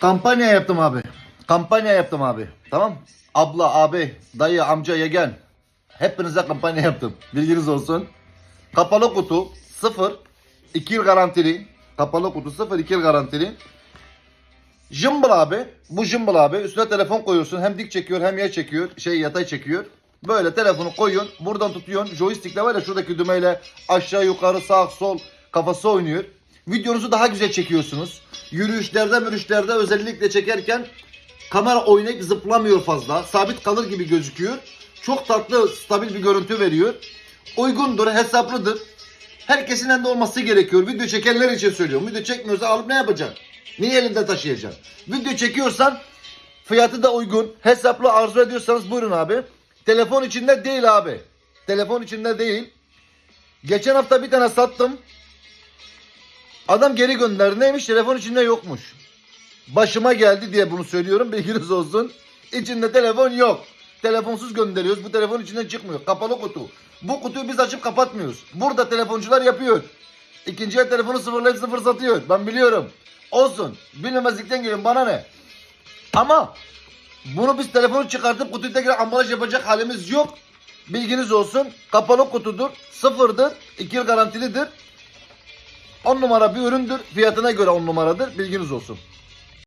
Kampanya yaptım abi. Kampanya yaptım abi. Tamam. Abla, abi, dayı, amca, yegen. Hepinize kampanya yaptım. Bilginiz olsun. Kapalı kutu 0 2 yıl garantili. Kapalı kutu 0 2 yıl garantili. Jımbıl abi. Bu jımbıl abi. Üstüne telefon koyuyorsun. Hem dik çekiyor hem yay çekiyor. Şey yatay çekiyor. Böyle telefonu koyuyorsun. Buradan tutuyorsun. Joystickle var ya şuradaki düğmeyle aşağı yukarı sağ sol kafası oynuyor. Videonuzu daha güzel çekiyorsunuz. Yürüyüşlerde mürüyüşlerde özellikle çekerken kamera oynayıp zıplamıyor fazla. Sabit kalır gibi gözüküyor. Çok tatlı, stabil bir görüntü veriyor. Uygundur, hesaplıdır. Herkesin elinde olması gerekiyor. Video çekenler için söylüyorum. Video çekmiyorsa alıp ne yapacaksın? Niye elinde taşıyacaksın? Video çekiyorsan fiyatı da uygun. Hesaplı arzu ediyorsanız buyurun abi. Telefon içinde değil abi. Telefon içinde değil. Geçen hafta bir tane sattım. Adam geri gönderdi. Neymiş? Telefon içinde yokmuş. Başıma geldi diye bunu söylüyorum. Bilginiz olsun. İçinde telefon yok. Telefonsuz gönderiyoruz. Bu telefon içinden çıkmıyor. Kapalı kutu. Bu kutuyu biz açıp kapatmıyoruz. Burada telefoncular yapıyor. İkinci el telefonu sıfırlayıp sıfır satıyor. Ben biliyorum. Olsun. Bilmemezlikten geliyorum. Bana ne? Ama bunu biz telefonu çıkartıp kutuyu tekrar ambalaj yapacak halimiz yok. Bilginiz olsun. Kapalı kutudur. Sıfırdır. 2 yıl garantilidir. 10 numara bir üründür. Fiyatına göre 10 numaradır. Bilginiz olsun.